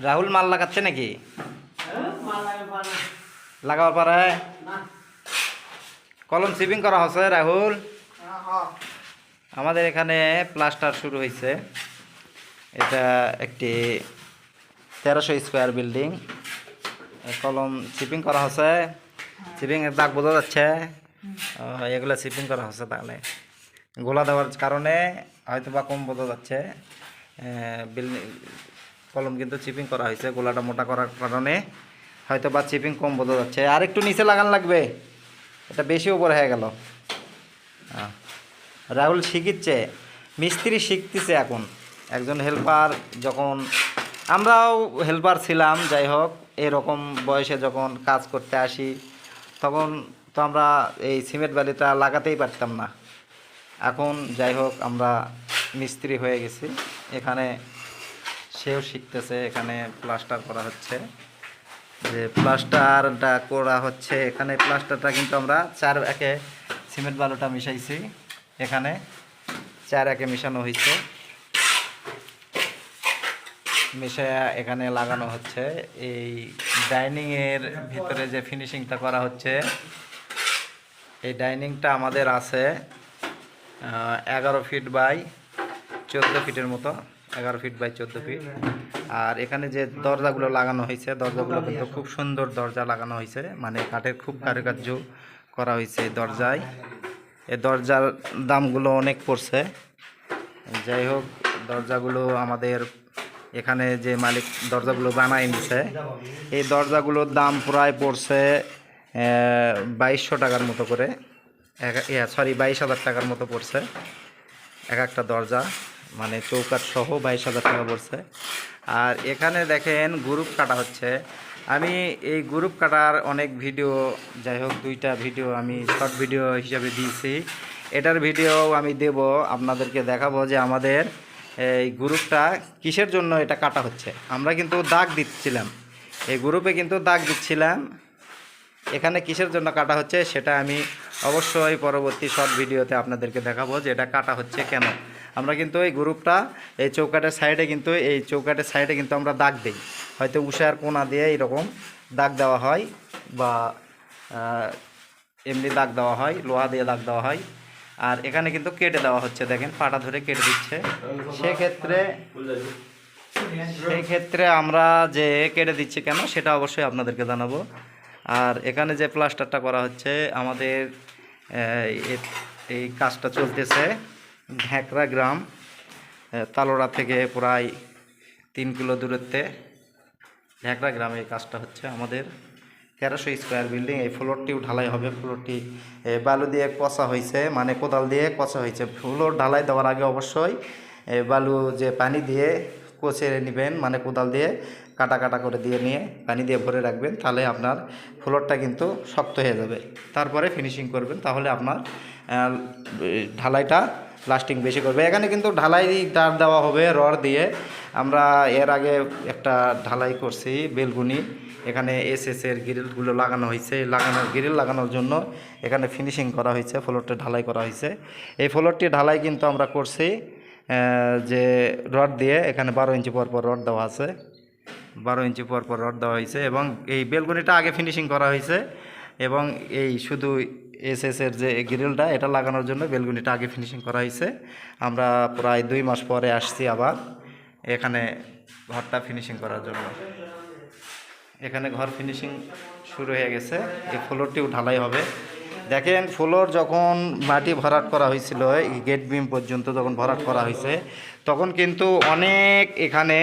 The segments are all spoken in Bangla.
রাহুল মাল লাগাচ্ছে নাকি? হ্যাঁ, লাগাবার পরে। কলম সিপিং করা হচ্ছে রাহুল। হ্যাঁ, হ্যাঁ। আমাদের এখানে প্লাস্টার শুরু হয়েছে। এটা একটি তেরোশো স্কোয়ার বিল্ডিং। কলম সিপিং করা হচ্ছে। সিপিং এর দাগ বোঝা যাচ্ছে। এগুলো সিপিং করা হচ্ছে তাহলে। গোলা দেওয়ার কারণে হয়তো বা কম বোঝা যাচ্ছে। বিল্ডিং কলম কিন্তু চিপিং করা হয়েছে, গোলাটা মোটা করার কারণে। হয়তো বা চিপিং কম বোঝা যাচ্ছে। আর একটু নিচে লাগান লাগবে। এটা বেশি উপরে হয়ে গেল। রাহুল শিখিচ্ছে, মিস্ত্রি শিখতেছে এখন। একজন হেল্পার যখন আমরাও হেল্পার ছিলাম, যাই হোক, এরকম বয়সে যখন কাজ করতে আসি, তখন তো আমরা এই সিমেন্ট বালিটা লাগাতেই পারতাম না। এখন যাই হোক, আমরা মিস্ত্রি হয়ে গেছি। এখানে সেও শিখতেছে, এখানে প্লাস্টার করা হচ্ছে। যে প্লাস্টারটা করা হচ্ছে, এখানে প্লাস্টারটা কিন্তু আমরা চার একে সিমেন্ট বালুটা মিশাইছি। এখানে চার একে মিশানো হয়েছে মিশায়া এখানে লাগানো হচ্ছে। এই ডাইনিংয়ের ভিতরে যে ফিনিশিংটা করা হচ্ছে, এই ডাইনিংটা আমাদের আছে এগারো ফিট বাই চোদ্দ ফিটের মতো। এগারো ফিট বাই চোদ্দ ফিট আর এখানে যে দরজাগুলো লাগানো হয়েছে, দরজাগুলো কিন্তু খুব সুন্দর দরজা লাগানো হয়েছে। মানে কাঠের খুব কারুকার্য করা হয়েছে দরজায়। এই দরজার দামগুলো অনেক পড়ছে। যাই হোক, দরজাগুলো আমাদের এখানে যে মালিক দরজাগুলো বানাই নিছে, এই দরজাগুলোর দাম প্রায় পড়ছে বাইশশো টাকার মতো করে। সরি বাইশ হাজার টাকার মতো পড়ছে। এক একটা দরজা। মানে চৌকাট সহ বাইশ হাজার টাকা পড়ছে। আর এখানে দেখেন গ্রুপ কাটা হচ্ছে। আমি এই গ্রুপ কাটার অনেক ভিডিও যাই হোক দুইটা ভিডিও আমি শর্ট ভিডিও হিসাবে দিয়েছি। এটার ভিডিও আমি দেব, আপনাদেরকে দেখাবো যে আমাদের এই গ্রুপটা কিসের জন্য এটা কাটা হচ্ছে। আমরা কিন্তু দাগ দিচ্ছিলাম। এই গ্রুপে কিন্তু দাগ দিচ্ছিলাম। এখানে কিসের জন্য কাটা হচ্ছে সেটা আমি অবশ্যই পরবর্তী শর্ট ভিডিওতে আপনাদেরকে দেখাবো যে এটা কাটা হচ্ছে কেন। আমরা কিন্তু এই গ্রুপটা, এই চৌকাটের সাইডে কিন্তু, এই চৌকাটের সাইডে কিন্তু আমরা দাগ দিই। হয়তো উষার কোনা দিয়ে এইরকম দাগ দেওয়া হয় বা এমনি দাগ দেওয়া হয়, লোহা দিয়ে দাগ দেওয়া হয়। আর এখানে কিন্তু কেটে দেওয়া হচ্ছে, দেখেন, পাটা ধরে কেটে দিচ্ছে। সেক্ষেত্রে সেই ক্ষেত্রে আমরা যে কেটে দিচ্ছি কেন, সেটা অবশ্যই আপনাদেরকে জানাব। আর এখানে যে প্লাস্টারটা করা হচ্ছে, আমাদের এই কাজটা চলতেছে। ঘ্যাকড়া গ্রাম তালোড়া থেকে প্রায় তিন কিলো দূরত্বে ঘ্যাকড়া গ্রামে এই কাজটা হচ্ছে আমাদের। তেরোশো স্কোয়ার বিল্ডিং, এই ফ্লোরটিও ঢালাই হবে। ফ্লোরটি বালু দিয়ে কষা হয়েছে মানে কোদাল দিয়ে কষা হয়েছে। ফ্লোর ঢালাই দেওয়ার আগে অবশ্যই বালু যে পানি দিয়ে কষে নেবেন মানে কোদাল দিয়ে কাটা কাটা করে দিয়ে নিয়ে পানি দিয়ে ভরে রাখবেন, তাহলে আপনার ফ্লোরটা কিন্তু শক্ত হয়ে যাবে। তারপরে ফিনিশিং করবেন, তাহলে আপনার ঢালাইটা লাস্টিং বেশি করবে। এখানে কিন্তু ঢালাই তার দেওয়া হবে, রড দিয়ে। আমরা এর আগে একটা ঢালাই করছি বেলগুনি। এখানে এস এস এর গ্রিলগুলো লাগানো হয়েছে। লাগানো গ্রিল লাগানোর জন্য এখানে ফিনিশিং করা হয়েছে ফ্লোরটা ঢালাই করা হয়েছে। এই ফ্লোরটি ঢালাই কিন্তু আমরা করছি যে রড দিয়ে এখানে বারো ইঞ্চি পর পর রড দেওয়া আছে। বারো ইঞ্চি পর পর রড দেওয়া হয়েছে এবং এই বেলকনিটা আগে ফিনিশিং করা হয়েছে এবং এই শুধু এস এস এর যে গ্রিলটা এটা লাগানোর জন্য বেলকনিটা আগে ফিনিশিং করা হয়েছে। আমরা প্রায় দুই মাস পরে আসছি আবার। এখানে ঘরটা ফিনিশিং করার জন্য। এখানে ঘর ফিনিশিং শুরু হয়ে গেছে। এই ফ্লোরটিও ঢালাই হবে। দেখেন ফ্লোর যখন মাটি ভরাট করা হয়েছিল গেট বিম পর্যন্ত যখন ভরাট করা হয়েছে, তখন কিন্তু অনেক এখানে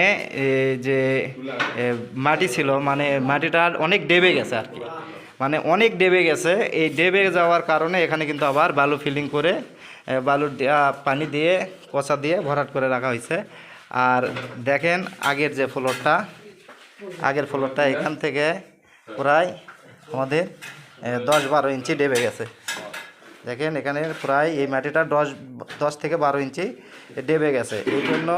যে মাটি ছিল। মানে মাটিটা অনেক ডেবে গেছে আর কি। মানে অনেক ডেবে গেছে। এই ডেবে যাওয়ার কারণে এখানে কিন্তু আবার বালু ফিলিং করে বালু পানি দিয়ে কষা দিয়ে ভরাট করে রাখা হয়েছে। আর দেখেন আগের যে ফ্লোরটা, আগের ফ্লোরটা এখান থেকে প্রায় আমাদের দশ বারো ইঞ্চি ডেবে গেছে। দেখেন এখানে প্রায় এই মাটিটা দশ দশ থেকে বারো ইঞ্চি ডেবে গেছে। এই জন্য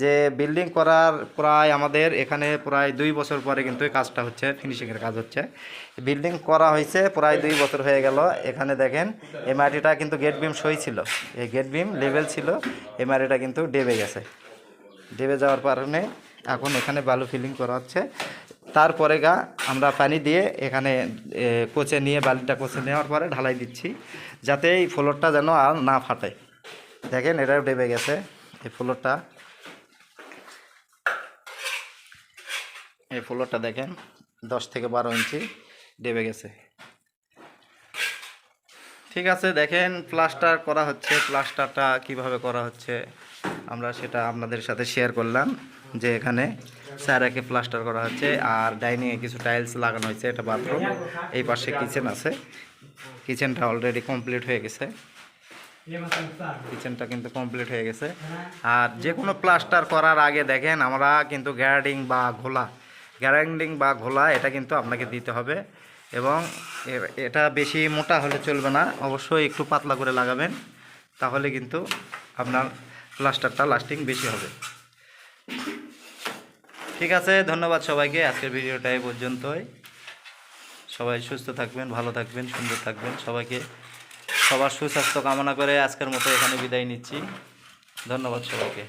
যে বিল্ডিং করার প্রায় আমাদের এখানে প্রায় দুই বছর পরে কিন্তু কাজটা হচ্ছে ফিনিশিংয়ের কাজ হচ্ছে। বিল্ডিং করা হয়েছে প্রায় দুই বছর হয়ে গেল। এখানে দেখেন এই কিন্তু গেট বিম সই ছিল। এই গেট বিম লেভেল ছিল এই কিন্তু ডেবে গেছে। ডেবে যাওয়ার কারণে এখন এখানে বালু ফিলিং করা হচ্ছে। তারপরে গা, আমরা পানি দিয়ে এখানে কোচে নিয়ে, বালিটা কোচে নেওয়ার পরে ঢালাই দিচ্ছি, যাতে এই ফ্লোরটা যেন আর না ফাটে। দেখেন, এটাও ডেবে গেছে, এই ফ্লোরটা এই ফ্লোরটা দেখেন, দশ থেকে বারো ইঞ্চি ডেবে গেছে। ঠিক আছে, দেখেন প্লাস্টার করা হচ্ছে, প্লাস্টারটা কীভাবে করা হচ্ছে, আমরা সেটা আপনাদের সাথে শেয়ার করলাম, যে এখানে স্যারাকে প্লাস্টার করা হচ্ছে, আর ডাইনিংয়ে কিছু টাইলস লাগানো হয়েছে, এটা বাথরুম এই পাশে কিচেন আছে। কিচেনটা অলরেডি কমপ্লিট হয়ে গেছে। কিচেনটা কিন্তু কমপ্লিট হয়ে গেছে। আর যে কোনো প্লাস্টার করার আগে দেখেন, আমরা কিন্তু গ্যারাডিং বা ঘোলা গ্যারান্ডিং বা ঘোলা, এটা কিন্তু আপনাকে দিতে হবে। এবং এটা বেশি মোটা হলে চলবে না, অবশ্যই একটু পাতলা করে লাগাবেন, তাহলে কিন্তু আপনার প্লাস্টারটা লাস্টিং বেশি হবে। ঠিক আছে, ধন্যবাদ সবাইকে, আজকের ভিডিওটা এই পর্যন্তই। সবাই সুস্থ থাকবেন, ভালো থাকবেন, সুন্দর থাকবেন। সবাইকে সবার সুস্বাস্থ্য কামনা করে আজকের মতো এখানে বিদায় নিচ্ছি। ধন্যবাদ সবাইকে।